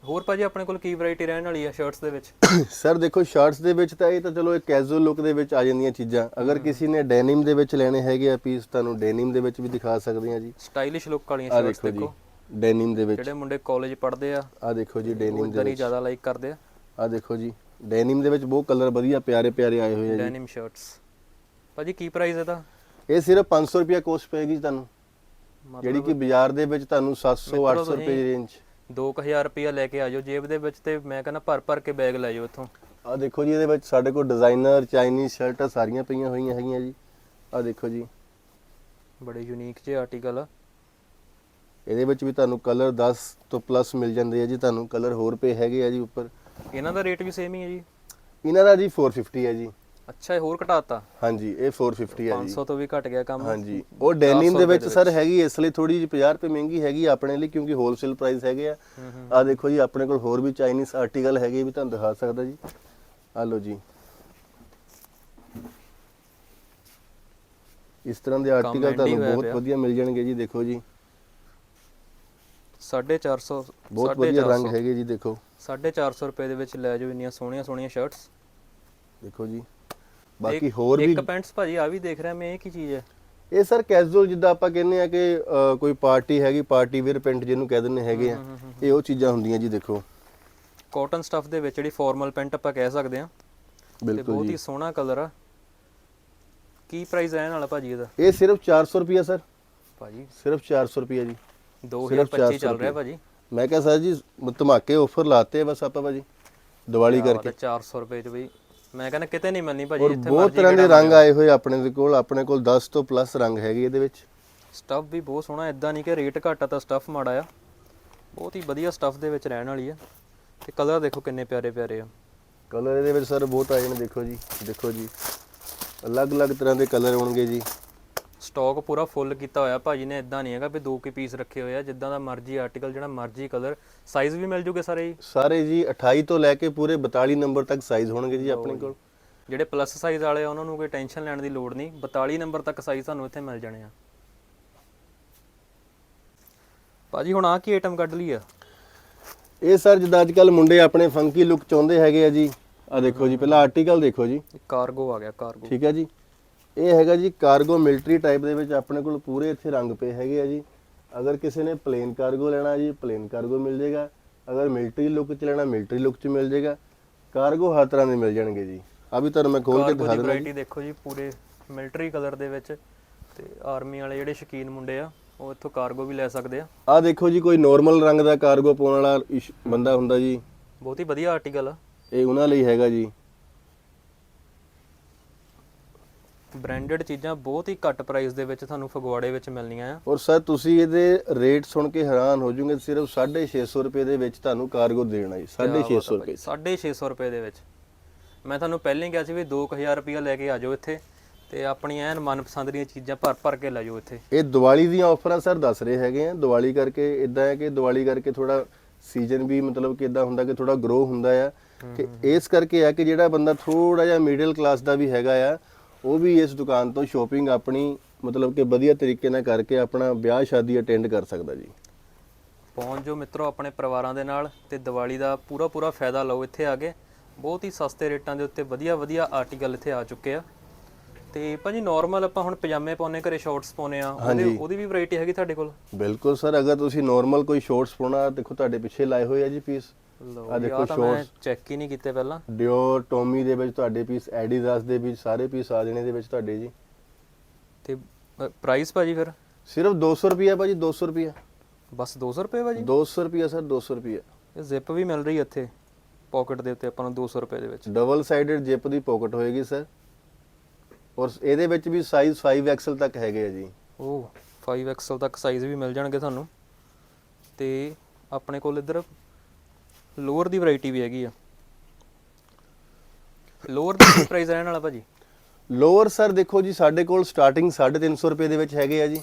ਹੋਰ ਭਾਜੀ ਆਪਣੇ ਕੋਲ ਕੀ ਵੈਰਾਈਟੀ ਰਹਿਣ ਵਾਲੀ ਆ ਸ਼ਰਟਸ ਦੇ ਵਿੱਚ? ਸਰ ਦੇਖੋ ਸ਼ਰਟਸ ਦੇ ਵਿੱਚ ਤਾਂ ਇਹ ਤਾਂ ਚਲੋ ਇੱਕ ਕੈਜੂਅਲ ਲੁੱਕ ਦੇ ਵਿੱਚ ਆ ਜਾਂਦੀਆਂ ਚੀਜ਼ਾਂ। ਅਗਰ ਕਿਸੇ ਨੇ ਡੈਨਿਮ ਦੇ ਵਿੱਚ ਲੈਣੇ ਹੈਗੇ ਆ ਪੀਸ ਤੁਹਾਨੂੰ ਡੈਨਿਮ ਦੇ ਵਿੱਚ ਵੀ ਦਿਖਾ ਸਕਦੇ ਹਾਂ ਜੀ। ਸਟਾਈਲਿਸ਼ ਲੁੱਕ ਵਾਲੀਆਂ ਆ ਸ਼ਰਟਸ ਦੇਖੋ ਜੀ ਦੇਖੋ। ਡੈਨਿਮ ਦੇ ਵਿੱਚ। ਜਿਹੜੇ ਮੁੰਡੇ ਕਾਲਜ ਪੜ੍ਹਦੇ ਆ ਆ ਦੇਖੋ ਜੀ ਡੈਨਿਮ ਦੇ ਉਧਰ ਹੀ ਵਿੱਚ। ਜ਼ਿਆਦਾ ਲਾਈਕ ਕਰਦੇ ਆ। ਆ ਦੇਖੋ ਜੀ ਡੈਨਿਮ ਦੇ ਵਿੱਚ ਬਹੁਤ ਕਲਰ ਵਧੀਆ ਪਿਆਰੇ ਪਿਆਰੇ ਆਏ ਹੋਏ ਆ ਜੀ। ਡੈਨਿਮ ਸ਼ਰਟਸ ਭਾਜੀ ਕੀ ਪ੍ਰਾਈਸ ਇਹਦਾ? ਇਹ ਸਿਰਫ 500 ਰੁਪਿਆ ਕੋਸਟ ਪਏਗੀ ਜੀ ਤੁਹਾਨੂੰ। ਜਿਹੜੀ ਕਿ ਬਾਜ਼ਾਰ ਦੇ ਵਿੱਚ ਤੁਹਾਨੂੰ 700 800 ਰੁਪਏ ਰੇਂਜ 2000 ਰੁਪਇਆ ਲੈ ਕੇ ਆ ਜਾਓ ਜੇਬ ਦੇ ਵਿੱਚ ਤੇ ਮੈਂ ਕਹਿੰਦਾ ਭਰ ਭਰ ਕੇ ਬੈਗ ਲੈ ਜਾਓ ਇੱਥੋਂ। ਆ ਦੇਖੋ ਜੀ ਇਹਦੇ ਵਿੱਚ ਸਾਡੇ ਕੋਲ ਡਿਜ਼ਾਈਨਰ ਚਾਈਨੀਜ਼ ਸ਼ਰਟਾਂ ਸਾਰੀਆਂ ਪਈਆਂ ਹੋਈਆਂ ਹੈਗੀਆਂ ਜੀ। ਆ ਦੇਖੋ ਜੀ। ਬੜੇ ਯੂਨੀਕ ਜਿਹੇ ਆਰਟੀਕਲ ਆ। ਇਹਦੇ ਵਿੱਚ ਵੀ ਤੁਹਾਨੂੰ ਕਲਰ 10 ਤੋਂ ਪਲੱਸ ਮਿਲ ਜਾਂਦੇ ਆ ਜੀ। ਤੁਹਾਨੂੰ ਕਲਰ ਹੋਰ ਪਏ ਹੈਗੇ ਆ ਜੀ ਉੱਪਰ। ਇਹਨਾਂ ਦਾ ਰੇਟ ਵੀ ਸੇਮ ਹੀ ਹੈ ਜੀ। ਇਹਨਾਂ ਦਾ ਜੀ 450 ਹੈ ਜੀ। ਅੱਛਾ ਇਹ ਹੋਰ ਘਟਾਤਾ? ਹਾਂਜੀ ਇਹ 450 ਹੈ ਜੀ। 500 ਤੋਂ ਵੀ ਘਟ ਗਿਆ ਕੰਮ। ਹਾਂਜੀ ਉਹ ਡੈਨਿਮ ਦੇ ਵਿੱਚ ਸਰ ਹੈਗੀ ਇਸ ਲਈ ਥੋੜੀ ਜਿਹੀ 50 ਰੁਪਏ ਮਹਿੰਗੀ ਹੈਗੀ ਆਪਣੇ ਲਈ ਕਿਉਂਕਿ ਹੋਲਸੇਲ ਪ੍ਰਾਈਸ ਹੈਗੇ ਆ। ਆ ਦੇਖੋ ਜੀ ਆਪਣੇ ਕੋਲ ਹੋਰ ਵੀ ਚਾਈਨੀਜ਼ ਆਰਟੀਕਲ ਹੈਗੇ ਵੀ ਤੁਹਾਨੂੰ ਦਿਖਾ ਸਕਦਾ ਜੀ। ਆ ਲਓ ਜੀ। ਇਸ ਤਰ੍ਹਾਂ ਦੇ ਆਰਟੀਕਲ ਤੁਹਾਨੂੰ ਬਹੁਤ। ਵਧੀਆ ਮਿਲ ਜਾਣਗੇ ਜੀ ਦੇਖੋ ਜੀ। 450 ਬਹੁਤ ਵਧੀਆ ਰੰਗ ਹੈਗੇ ਜੀ ਦੇਖੋ। 450 ਰੁਪਏ ਦੇ ਵਿੱਚ ਲੈ ਜਾਓ ਇੰਨੀਆਂ ਸੋਹਣੀਆਂ ਸੋਹਣੀਆਂ ਸ਼ਰਟਸ ਦੇਖੋ ਜੀ। ਬਾਕੀ ਹੋਰ ਵੀ ਇੱਕ ਪੈਂਟਸ ਭਾਜੀ ਆ ਵੀ ਦੇਖ ਰਿਹਾ ਮੈਂ ਇਹ ਕੀ ਚੀਜ਼ ਹੈ? ਇਹ ਸਰ ਕੈਜੂਅਲ ਜਿੱਦਾਂ ਆਪਾਂ ਕਹਿੰਦੇ ਆ ਕਿ ਕੋਈ ਪਾਰਟੀ ਹੈਗੀ ਪਾਰਟੀ ਵੇਅਰ ਪੈਂਟ ਜਿਹਨੂੰ ਕਹਿ ਦਿੰਦੇ ਹੈਗੇ ਆ ਹੂੰ, ਹੂੰ, ਇਹ ਉਹ ਚੀਜ਼ਾਂ ਹੁੰਦੀਆਂ ਜੀ ਦੇਖੋ। ਕਾਟਨ ਸਟਫ ਦੇ ਵਿੱਚ ਜਿਹੜੀ ਫਾਰਮਲ ਪੈਂਟ ਆਪਾਂ ਕਹਿ ਸਕਦੇ ਆ ਬਿਲਕੁਲ ਬਹੁਤ ਜੀ। ਹੀ ਸੋਹਣਾ ਕਲਰ ਆ। ਕੀ ਪ੍ਰਾਈਸ ਰਹਿਣ ਵਾਲਾ ਭਾਜੀ ਇਹਦਾ? ਇਹ ਸਿਰਫ 400 ਰੁਪਿਆ ਸਰ। ਭਾਜੀ। ਸਿਰਫ 400 ਰੁਪਿਆ ਜੀ। 2025 ਚੱਲ ਰਿਹਾ ਭਾਜੀ। ਮੈਂ ਕਿਹਾ ਸਰ ਜੀ ਧਮਾਕੇ ਆਫਰ ਲਾਤੇ ਬਸ ਆਪਾਂ ਭਾਜੀ ਦੀਵਾਲੀ ਕਰਕੇ। ਬਾਤ ਹੈ, 400 ਰੁਪਏ ਚ ਬਈ। ਮੈਂ ਕਹਿੰਦਾ ਕਿਤੇ ਨਹੀਂ ਮਿਲਣੀ ਭਾਜੀ ਔਰ ਜਿੱਥੇ ਬਹੁਤ ਤਰ੍ਹਾਂ ਦੇ ਰੰਗ ਆਏ ਹੋਏ ਆਪਣੇ ਦੇ ਕੋਲ ਆਪਣੇ ਕੋਲ 10 ਤੋਂ ਪਲੱਸ ਰੰਗ ਹੈਗੇ ਇਹਦੇ ਵਿੱਚ। ਸਟਫ ਵੀ ਬਹੁਤ ਸੋਹਣਾ ਇਦਾਂ ਨਹੀਂ ਕਿ ਰੇਟ ਘੱਟ ਆ ਤਾਂ ਸਟਫ ਮਾੜਾ ਆ। ਬਹੁਤ ਹੀ ਵਧੀਆ ਸਟਫ ਦੇ ਵਿੱਚ ਰਹਿਣ ਵਾਲੀ ਆ। ਤੇ ਕਲਰ ਦੇਖੋ ਕਿੰਨੇ ਪਿਆਰੇ ਪਿਆਰੇ ਆ। ਕਲਰ ਇਹਦੇ ਵਿੱਚ ਸਰ ਬਹੁਤ ਆਏ ਨੇ ਦੇਖੋ ਜੀ ਦੇਖੋ ਜੀ। ਅਲੱਗ-ਅਲੱਗ ਤਰ੍ਹਾਂ ਦੇ ਕਲਰ ਹੋਣਗੇ ਜੀ। ਸਟਾਕ ਪੂਰਾ ਫੁੱਲ ਕੀਤਾ ਹੋਇਆ। ਭਾਜੀ ਨੇ ਇਦਾਂ ਨਹੀਂ ਹੈਗਾ ਵੀ ਦੋ ਕੀ ਪੀਸ ਰੱਖੇ ਹੋਏ ਆ ਜਿੱਦਾਂ ਦਾ ਮਰਜ਼ੀ ਆਰਟੀਕਲ ਜਿਹੜਾ ਮਰਜ਼ੀ ਕਲਰ ਸਾਈਜ਼ ਵੀ ਮਿਲ ਜੂਗੇ ਸਾਰੇ ਜੀ ਸਾਰੇ ਜੀ 28 ਤੋਂ ਲੈ ਕੇ ਪੂਰੇ 42 ਨੰਬਰ ਤੱਕ ਸਾਈਜ਼ ਹੋਣਗੇ ਜੀ ਆਪਣੇ ਕੋਲ। ਜਿਹੜੇ ਪਲੱਸ ਸਾਈਜ਼ ਵਾਲੇ ਆ ਉਹਨਾਂ ਨੂੰ ਕੋਈ ਟੈਨਸ਼ਨ ਲੈਣ ਦੀ ਲੋੜ ਨਹੀਂ। 42 ਨੰਬਰ ਤੱਕ ਸਾਈਜ਼ ਤੁਹਾਨੂੰ ਇੱਥੇ ਮਿਲ ਜਾਣੇ ਆ। ਭਾਜੀ ਹੁਣ ਆ ਕੀ ਆਈਟਮ ਕੱਢ ਲਈ ਆ? ਇਹ ਸਰ ਜਿੱਦਾਂ ਅੱਜ ਕੱਲ ਮੁੰਡੇ ਆਪਣੇ ਫੰਕੀ ਲੁੱਕ ਚਾਹੁੰਦੇ ਹੈਗੇ ਆ ਜੀ। ਆ ਦੇਖੋ ਜੀ ਪਹਿਲਾਂ ਆਰਟੀਕਲ ਦੇਖੋ ਜੀ। ਕਾਰਗੋ ਆ ਗਿਆ ਕਾਰਗੋ ਠੀਕ ਹੈ ਜੀ। ਇਹ ਹੈਗਾ ਜੀ ਕਾਰਗੋ ਮਿਲਟਰੀ ਟਾਈਪ ਦੇ ਵਿੱਚ ਆਪਣੇ ਕੋਲ ਪੂਰੇ ਇੱਥੇ ਰੰਗ ਪਏ ਹੈਗੇ ਆ ਜੀ। ਅਗਰ ਕਿਸੇ ਨੇ ਪਲੇਨ ਕਾਰਗੋ ਲੈਣਾ ਜੀ ਪਲੇਨ ਕਾਰਗੋ ਮਿਲ ਜਾਏਗਾ ਅਗਰ ਮਿਲਟਰੀ ਲੁੱਕ ਚ ਲੈਣਾ ਮਿਲਟਰੀ ਲੁੱਕ ਚ ਮਿਲ ਜਾਏਗਾ ਕਾਰਗੋ ਹਰ ਤਰ੍ਹਾਂ ਦੇ ਮਿਲ ਜਾਣਗੇ ਜੀ। ਆ ਵੀ ਤੁਹਾਨੂੰ ਮੈਂ ਖੋਲ ਕੇ ਦਿਖਾ ਦਿੰਦਾ। ਵੈਰਾਈਟੀ ਦੇਖੋ ਜੀ ਪੂਰੇ ਮਿਲਟਰੀ ਕਲਰ ਦੇ ਵਿੱਚ। ਤੇ ਆਰਮੀ ਵਾਲੇ ਜਿਹੜੇ ਸ਼ੌਕੀਨ ਮੁੰਡੇ ਆ ਉਹ ਇੱਥੋਂ ਕਾਰਗੋ ਵੀ ਲੈ ਸਕਦੇ ਆ। ਆ ਦੇਖੋ ਜੀ ਕੋਈ ਨਾਰਮਲ ਰੰਗ ਦਾ ਕਾਰਗੋ ਪਾਉਣ ਵਾਲਾ ਬੰਦਾ ਹੁੰਦਾ ਜੀ। ਬਹੁਤ ਹੀ ਵਧੀਆ ਆਰਟੀਕਲ ਆ। ਇਹ ਉਹਨਾਂ ਲਈ ਹੈਗਾ ਜੀ। ਬ੍ਰਾਂਡਡ ਚੀਜ਼ਾਂ ਬਹੁਤ ਹੀ ਘੱਟ ਪ੍ਰਾਈਸ ਦੇ ਵਿੱਚ ਤੁਹਾਨੂੰ ਫਗਵਾੜੇ ਵਿੱਚ ਮਿਲਣੀਆਂ ਆ। ਔਰ ਸਰ ਤੁਸੀਂ ਇਹਦੇ ਰੇਟ ਸੁਣ ਕੇ ਹੈਰਾਨ ਹੋ ਜਾਓਗੇ ਸਿਰਫ 650 ਰੁਪਏ ਦੇ ਵਿੱਚ ਤੁਹਾਨੂੰ ਕਾਰਗੋ ਦੇਣਾ ਜੀ 650 ਰੁਪਏ 650 ਰੁਪਏ ਦੇ ਵਿੱਚ। ਮੈਂ ਤੁਹਾਨੂੰ ਪਹਿਲਾਂ ਹੀ ਕਿਹਾ ਸੀ ਵੀ 2000 ਰੁਪਇਆ ਲੈ ਕੇ ਆ ਜਾਓ ਇੱਥੇ ਤੇ ਆਪਣੀ ਐਨ ਮਨਪਸੰਦ ਦੀਆਂ ਚੀਜ਼ਾਂ ਭਰ ਭਰ ਕੇ ਲੈ ਜਾਓ ਇੱਥੇ। ਇਹ ਦੀਵਾਲੀ ਦੀਆਂ ਆਫਰਾਂ ਸਰ ਦੱਸ ਰਹੇ ਹੈਗੇ ਆ। ਦੀਵਾਲੀ ਕਰਕੇ ਇਦਾਂ ਹੈ ਕਿ ਦੀਵਾਲੀ ਕਰਕੇ ਥੋੜਾ ਸੀਜ਼ਨ ਵੀ ਮਤਲਬ ਕਿ ਇਦਾਂ ਹੁੰਦਾ ਕਿ ਥੋੜਾ ਗਰੋ ਹੁੰਦਾ ਆ। ਕਿ ਇਸ ਕਰਕੇ ਆ ਕਿ ਜਿਹੜਾ ਬੰਦਾ ਥੋੜਾ ਜਿਹਾ ਮਿਡਲ ਕਲਾਸ ਦਾ ਵੀ ਹੈਗਾ ਆ ਉਹ ਵੀ ਇਸ ਦੁਕਾਨ ਤੋਂ ਸ਼ੋਪਿੰਗ ਆਪਣੀ ਮਤਲਬ ਕਿ ਵਧੀਆ ਤਰੀਕੇ ਨਾਲ ਕਰਕੇ ਆਪਣਾ ਵਿਆਹ ਸ਼ਾਦੀ ਅਟੈਂਡ ਕਰ ਸਕਦਾ ਜੀ। ਪਹੁੰਚ ਜਾਓ ਮਿੱਤਰੋ ਆਪਣੇ ਪਰਿਵਾਰਾਂ ਦੇ ਨਾਲ ਤੇ ਦੀਵਾਲੀ ਦਾ ਪੂਰਾ ਪੂਰਾ ਫਾਇਦਾ ਲਓ ਇੱਥੇ ਆ ਕੇ। ਬਹੁਤ ਹੀ ਸਸਤੇ ਰੇਟਾਂ ਦੇ ਉੱਤੇ ਵਧੀਆ ਵਧੀਆ ਆਰਟੀਕਲ ਇੱਥੇ ਆ ਚੁੱਕੇ ਆ। ਤੇ ਭਾਜੀ ਨਾਰਮਲ ਆਪਾਂ ਹੁਣ ਪਜਾਮੇ ਪਾਉਨੇ ਘਰੇ ਸ਼ਾਰਟਸ ਪਾਉਨੇ ਆ ਉਹਦੇ ਉਹਦੀ ਵੀ ਵੈਰਾਈਟੀ ਹੈਗੀ ਤੁਹਾਡੇ ਕੋਲ? ਬਿਲਕੁਲ ਸਰ ਅਗਰ ਤੁਸੀਂ ਨਾਰਮਲ ਕੋਈ ਸ਼ੋਰਟਸ ਪਾਉਣਾ ਦੇਖੋ ਤੁਹਾਡੇ ਪਿੱਛੇ ਲਾਏ ਹੋਏ ਆ ਜੀ ਪੀਸ ਲਓ ਆ ਦੇਖੋ shorts। ਚੈੱਕ ਹੀ ਨਹੀਂ ਕੀਤੇ ਪਹਿਲਾਂ। ਡਿਓ ਟੋਮੀ ਦੇ ਵਿੱਚ ਤੁਹਾਡੇ ਪੀਸ ਐਡੀਦਾਸ ਦੇ ਵਿੱਚ ਸਾਰੇ ਪੀਸ ਆ ਜਾਣੇ ਦੇ ਵਿੱਚ ਤੁਹਾਡੇ ਜੀ। ਤੇ ਪ੍ਰਾਈਸ ਭਾਜੀ ਫਿਰ? ਸਿਰਫ 200 ਰੁਪਿਆ ਭਾਜੀ 200 ਰੁਪਿਆ ਬਸ 200 ਰੁਪਏ ਭਾਜੀ? 200 ਰੁਪਿਆ ਸਰ 200 ਰੁਪਿਆ ਇਹ ਜ਼ਿਪ ਵੀ ਮਿਲ ਰਹੀ ਇੱਥੇ ਪਾਕਟ ਦੇ ਉੱਤੇ ਆਪਾਂ ਨੂੰ 200 ਰੁਪਏ ਦੇ ਵਿੱਚ। ਡਬਲ ਸਾਈਡਡ ਜਿਪ ਦੀ ਪਾਕਟ ਹੋਏਗੀ ਸਰ। ਔਰ ਇਹਦੇ ਵਿੱਚ ਵੀ ਸਾਈਜ਼ 5 ਐਕਸਲ ਤੱਕ ਹੈਗੇ ਆ ਜੀ। ਉਹ 5XL ਤੱਕ ਸਾਈਜ਼ ਵੀ ਮਿਲ ਜਾਣਗੇ ਤੁਹਾਨੂੰ। ਤੇ ਆਪਣੇ ਕੋਲ ਇੱਧਰ ਲੋਅਰ ਦੀ ਵੈਰਾਈਟੀ ਵੀ ਹੈਗੀ ਆ। ਲੋਅਰ ਦਾ ਕੀ ਪ੍ਰਾਈਸ ਰਹਿਣ ਵਾਲਾ ਭਾਜੀ? ਲੋਅਰ ਸਰ ਦੇਖੋ ਜੀ ਸਾਡੇ ਕੋਲ ਸਟਾਰਟਿੰਗ 350 ਰੁਪਏ ਦੇ ਵਿੱਚ ਹੈਗੇ ਆ ਜੀ।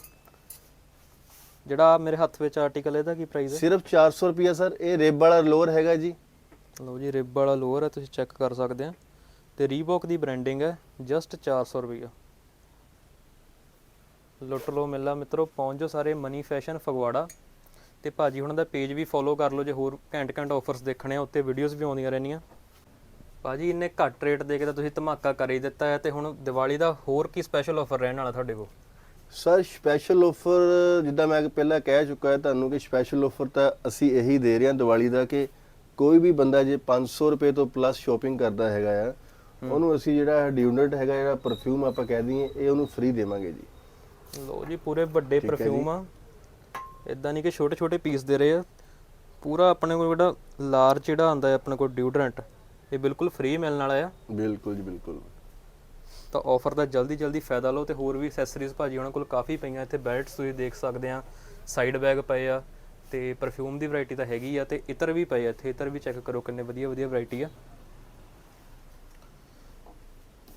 ਜਿਹੜਾ ਮੇਰੇ ਹੱਥ ਵਿੱਚ ਆਰਟੀਕਲ ਇਹਦਾ ਕੀ ਪ੍ਰਾਈਸ ਹੈ? ਸਿਰਫ 400 ਰੁਪਿਆ ਸਰ ਇਹ ਰਿਬ ਵਾਲਾ ਲੋਅਰ ਹੈਗਾ ਜੀ। ਲਓ ਜੀ ਰਿਬ ਵਾਲਾ ਲੋਅਰ ਹੈ ਤੁਸੀਂ ਚੈੱਕ ਕਰ ਸਕਦੇ ਆ। ਤੇ ਰੀਬੌਕ ਦੀ ਬ੍ਰਾਂਡਿੰਗ ਹੈ ਜਸਟ 400 ਰੁਪਏ ਲੁੱਟ ਲਓ ਮਿੱਲਾ ਮਿੱਤਰੋ ਪਹੁੰਚ ਸਾਰੇ ਮਨੀ ਫੈਸ਼ਨ ਫਗਵਾੜਾ। ਤੇ ਭਾਜੀ ਹੁਣਾਂ ਦਾ ਪੇਜ ਵੀ ਫੋਲੋ ਕਰ ਲਓ ਜੇ ਹੋਰ ਘੈਂਟ ਘੈਂਟ ਆਫਰਸ ਦੇਖਣੇ ਆ ਉੱਤੇ ਵੀਡੀਓਜ਼ ਵੀ ਆਉਂਦੀਆਂ ਰਹਿੰਦੀਆਂ। ਭਾਜੀ ਇੰਨੇ ਘੱਟ ਰੇਟ ਦੇ ਕੇ ਤਾਂ ਤੁਸੀਂ ਧਮਾਕਾ ਕਰ ਹੀ ਦਿੱਤਾ ਹੈ ਤੇ ਹੁਣ ਦੀਵਾਲੀ ਦਾ ਹੋਰ ਕੀ ਸਪੈਸ਼ਲ ਆਫਰ ਰਹਿਣ ਵਾਲਾ ਤੁਹਾਡੇ ਕੋਲ? ਸਰ ਸਪੈਸ਼ਲ ਆਫਰ ਜਿੱਦਾਂ ਮੈਂ ਪਹਿਲਾਂ ਕਹਿ ਚੁੱਕਾ ਹਾਂ ਤੁਹਾਨੂੰ ਕਿ ਸਪੈਸ਼ਲ ਆਫਰ ਤਾਂ ਅਸੀਂ ਇਹੀ ਦੇ ਰਹੇ ਹਾਂ ਦੀਵਾਲੀ ਦਾ ਕਿ ਕੋਈ ਵੀ ਬੰਦਾ ਜੇ 500 ਰੁਪਏ ਤੋਂ ਪਲੱਸ ਸ਼ਾਪਿੰਗ ਕਰਦਾ ਹੈਗਾ ਆ ਉਹਨੂੰ ਅਸੀਂ ਜਿਹੜਾ ਡਿਊਨਟ ਹੈਗਾ ਜਿਹੜਾ ਪਰਫਿਊਮ ਆਪਾਂ ਕਹਿ ਦਈਏ ਇਹ ਉਹਨੂੰ ਫ੍ਰੀ ਦੇਵਾਂਗੇ ਜੀ। ਲਓ ਜੀ ਪੂਰੇ ਵੱਡੇ ਪਰਫਿਊਮ ਆ। ਇਦਾਂ ਨਹੀਂ ਕਿ ਛੋਟੇ ਛੋਟੇ ਪੀਸ ਦੇ ਰਹੇ ਆ। ਪੂਰਾ ਆਪਣੇ ਕੋਲ ਜਿਹੜਾ ਲਾਰਜ ਜਿਹੜਾ ਆਂਦਾ ਹੈ ਆਪਣੇ ਕੋਲ ਡਿਊਡਰੈਂਟ ਇਹ ਬਿਲਕੁਲ ਫ੍ਰੀ ਮਿਲਣ ਵਾਲਾ ਆ। ਬਿਲਕੁਲ ਜੀ ਬਿਲਕੁਲ। ਤਾਂ ਆਫਰ ਦਾ ਜਲਦੀ ਜਲਦੀ ਫਾਇਦਾ ਲਓ ਤੇ ਹੋਰ ਵੀ ਐਕਸੈਸਰੀਜ਼ ਭਾਜੀ ਉਹਨਾਂ ਕੋਲ ਕਾਫੀ ਪਈਆਂ। ਇੱਥੇ ਬੈਲਟਸ ਤੁਸੀਂ ਦੇਖ ਸਕਦੇ ਆ ਸਾਈਡ ਬੈਗ ਪਏ ਆ ਤੇ ਪਰਫਿਊਮ ਦੀ ਵੈਰਾਈਟੀ ਤਾਂ ਹੈਗੀ ਆ ਤੇ ਇਤਰ ਵੀ ਪਏ ਆ ਇੱਥੇ। ਇਤਰ ਵੀ ਚੈੱਕ ਕਰੋ ਕਿੰਨੇ ਵਧੀਆ ਵਧੀਆ ਵੈਰਾਈਟੀ ਆ।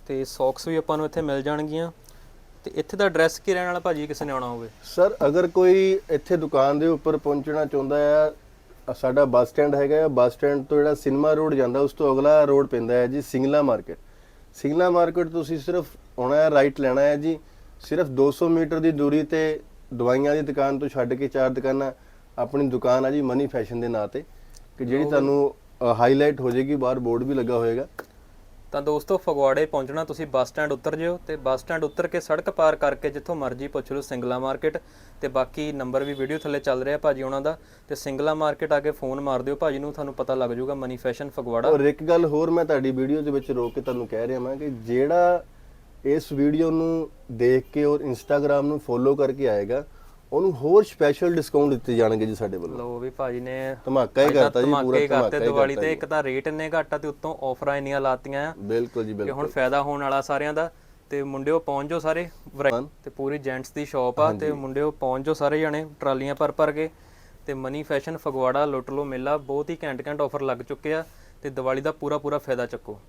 ਤੇ ਸੌਕਸ ਵੀ ਆਪਾਂ ਨੂੰ ਇੱਥੇ ਮਿਲ ਜਾਣਗੀਆਂ। ਤੇ ਇੱਥੇ ਦਾ ਐਡਰੈਸ ਕੀ ਰਹਿਣ ਵਾਲਾ ਭਾਜੀ? ਕਿਸੇ ਨੇ ਆਉਣਾ ਹੋਵੇ। ਸਰ ਅਗਰ ਕੋਈ ਇੱਥੇ ਦੁਕਾਨ ਦੇ ਉੱਪਰ ਪਹੁੰਚਣਾ ਚਾਹੁੰਦਾ ਅ ਸਾਡਾ ਬੱਸ ਸਟੈਂਡ ਹੈਗਾ ਬੱਸ ਸਟੈਂਡ ਤੋਂ ਜਿਹੜਾ ਸਿਨੇਮਾ ਰੋਡ ਜਾਂਦਾ ਉਸ ਤੋਂ ਅਗਲਾ ਰੋਡ ਪੈਂਦਾ ਹੈ ਜੀ ਸਿੰਗਲਾ ਮਾਰਕੀਟ। ਸਿੰਗਲਾ ਮਾਰਕੀਟ ਤੁਸੀਂ ਸਿਰਫ ਆਉਣਾ ਹੈ ਰਾਈਟ ਲੈਣਾ ਹੈ ਜੀ। ਸਿਰਫ 200 ਮੀਟਰ ਦੀ ਦੂਰੀ ਤੇ ਦਵਾਈਆਂ ਦੀ ਦੁਕਾਨ ਤੋਂ ਛੱਡ ਕੇ ਚਾਰ ਦੁਕਾਨਾਂ ਆਪਣੀ ਦੁਕਾਨ ਆ ਜੀ ਮਨੀ ਫੈਸ਼ਨ ਦੇ ਨਾਂ ਤੇ ਕਿ ਜਿਹੜੀ ਤੁਹਾਨੂੰ ਹਾਈਲਾਈਟ ਹੋ ਜਾਏਗੀ ਬਾਹਰ ਬੋਰਡ ਵੀ ਲੱਗਾ ਹੋਏਗਾ। ਤਾਂ ਦੋਸਤੋ, ਫਗਵਾੜੇ ਪਹੁੰਚਣਾ, ਤੁਸੀਂ ਬੱਸ ਸਟੈਂਡ ਉਤਰ ਜਿਓ ਤੇ ਬੱਸ ਸਟੈਂਡ ਉਤਰ ਕੇ ਸੜਕ ਪਾਰ ਕਰਕੇ ਜਿੱਥੋਂ ਮਰਜ਼ੀ ਪੁੱਛ ਲਓ ਸਿੰਗਲਾ ਮਾਰਕੀਟ ਤੇ ਬਾਕੀ ਨੰਬਰ ਵੀ ਵੀਡੀਓ ਥੱਲੇ ਚੱਲ ਰਿਹਾ ਭਾਜੀ ਉਹਨਾਂ ਦਾ ਤੇ ਸਿੰਗਲਾ ਮਾਰਕੀਟ ਆ ਕੇ ਫੋਨ ਮਾਰ ਦਿਓ ਭਾਜੀ ਨੂੰ, ਤੁਹਾਨੂੰ ਪਤਾ ਲੱਗ ਜਾਊਗਾ ਮਨੀ ਫੈਸ਼ਨ ਫਗਵਾੜਾ। ਔਰ ਇੱਕ ਗੱਲ ਹੋਰ ਮੈਂ ਤੁਹਾਡੀ ਵੀਡੀਓ ਦੇ ਵਿੱਚ ਰੋਕ ਕੇ ਤੁਹਾਨੂੰ ਕਹਿ ਰਿਹਾ ਮੈਂ ਕਿ ਜਿਹੜਾ ਇਸ ਵੀਡੀਓ ਨੂੰ ਦੇਖ ਕੇ ਔਰ ਇੰਸਟਾਗ੍ਰam ਨੂੰ ਫੋਲੋ ਕਰਕੇ ਆਏਗਾ ਉਹਨੂੰ ਹੋਰ ਸਪੈਸ਼ਲ ਡਿਸਕਾਊਂਟ ਦਿੱਤੇ ਜਾਣਗੇ ਜੀ ਸਾਡੇ ਵੱਲੋਂ। ਲੋ ਵੀ ਭਾਜੀ ਨੇ ਧਮਾਕਾ ਹੀ ਕਰਤਾ ਜੀ ਪੂਰਾ ਧਮਾਕੇ ਦੀਵਾਲੀ ਤੇ ਇੱਕ ਤਾਂ ਰੇਟ ਇੰਨੇ ਘੱਟ ਆ ਤੇ ਉੱਤੋਂ ਆਫਰਾਂ ਇੰਨੀਆਂ ਲਾਤੀਆਂ ਆ। ਬਿਲਕੁਲ ਜੀ ਕਿ ਬਿਲਕੁਲ। ਹੁਣ ਫਾਇਦਾ ਹੋਣ ਵਾਲਾ ਸਾਰਿਆਂ ਦਾ ਤੇ ਮੁੰਡਿਓ ਪਹੁੰਚ ਜਾਓ ਸਾਰੇ ਤੇ ਪੂਰੀ ਜੈਂਟਸ ਦੀ ਸ਼ਾਪ ਆ ਤੇ ਮੁੰਡਿਓ ਪਹੁੰਚ ਜਾਓ ਸਾਰੇ ਜਣੇ ਟਰਾਲੀਆਂ ਭਰ ਭਰ ਕੇ। ਤੇ ਮਨੀ ਫੈਸ਼ਨ ਫਗਵਾੜਾ ਲੁੱਟ ਲੋ ਮੇਲਾ ਬਹੁਤ ਹੀ ਘੈਂਟ ਘੈਂਟ ਆਫਰ ਲੱਗ ਚੁੱਕੇ ਆ ਤੇ ਦੀਵਾਲੀ ਦਾ ਪੂਰਾ ਪੂਰਾ ਫਾਇਦਾ ਚੱਕੋ।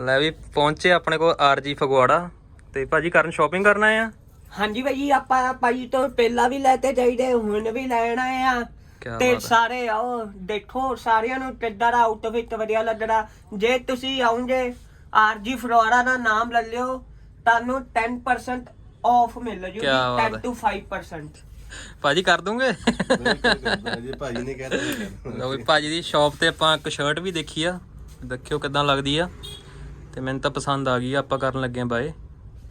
ਲੈ ਵੀ ਪਹੁੰਚੇ ਆਪਣੇ ਕੋਲ ਆਰਜੀ ਫਗਵਾੜਾ ਤੇ ਭਾਜੀ ਕਰਨ ਸ਼ਾਪਿੰਗ ਕਰਨ ਆ? ਹਾਂਜੀ ਭਾਈ ਆਪਾਂ ਭਾਈ ਤੋਂ ਪਹਿਲਾਂ ਵੀ ਲੈਤੇ ਜਾਈਦੇ ਹੁਣ ਵੀ ਲੈਣ ਆ। ਕਿਆ ਤੇ ਸਾਰੇ ਆਓ ਦੇਖੋ ਸਾਰਿਆਂ ਨੂੰ ਕਿੱਦਾਂ ਦਾ ਆਊਟਫਿਟ ਵਧੀਆ ਲੱਗਣਾ। ਜੇ ਤੁਸੀਂ ਆਉਂਗੇ ਆਰਜੀ ਫਲੋਰਾ ਦਾ ਨਾਮ ਲੈ ਲਿਓ ਤੁਹਾਨੂੰ 10% ਆਫ ਮਿਲ ਜੂਗੀ ਕਿਆ ਬਾਤ 10 to 5% ਭਾਜੀ ਕਰ ਦੂੰਗੇ? ਜੀ ਭਾਜੀ ਨੇ ਕਹਿਤਾ ਲਓ ਵੀ ਭਾਜੀ ਦੀ ਸ਼ਾਪ ਤੇ ਆਪਾਂ ਇੱਕ ਸ਼ਰਟ ਵੀ ਦੇਖੀ ਆ। ਦੇਖਿਓ ਕਿਦਾਂ ਲੱਗਦੀ ਆ। ਤੇ ਮੈਨੂੰ ਤਾਂ ਪਸੰਦ ਆ ਗਈ ਆ, ਆਪਾਂ ਕਰਨ ਲੱਗੇ ਆ ਬਾਏ।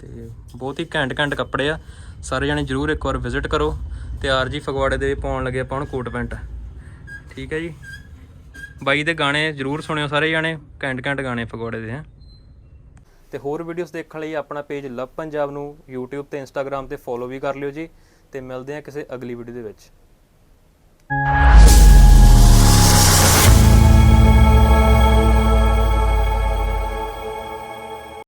ਤੇ ਬਹੁਤ ਹੀ ਘੈਂਟ ਘੈਂਟ ਕੱਪੜੇ ਆ। ਸਾਰੇ ਜਣੇ ਜਰੂਰ ਇੱਕ ਵਾਰ ਵਿਜ਼ਿਟ ਕਰੋ ਤੇ ਆਰਜੀ ਫਗਵਾੜੇ ਦੇ ਪਾਉਣ ਲੱਗੇ ਆਪਾਂ ਹੁਣ ਕੋਟ ਪੈਂਟ ਠੀਕ ਹੈ ਜੀ? ਬਾਈ ਦੇ ਗਾਣੇ ਜਰੂਰ ਸੁਣਿਓ ਸਾਰੇ ਜਣੇ, ਘੈਂਟ ਘੈਂਟ ਗਾਣੇ ਫਗਵਾੜੇ ਦੇ, ਹੈ। ਤੇ ਹੋਰ ਵੀਡੀਓਜ਼ ਦੇਖਣ ਲਈ ਆਪਣਾ ਪੇਜ ਲਵ ਪੰਜਾਬ ਨੂੰ YouTube ਤੇ Instagram ਤੇ ਫੋਲੋ ਵੀ ਕਰ ਲਿਓ ਜੀ ਤੇ ਮਿਲਦੇ ਹਾਂ ਕਿਸੇ ਅਗਲੀ ਵੀਡੀਓ ਦੇ ਵਿੱਚ।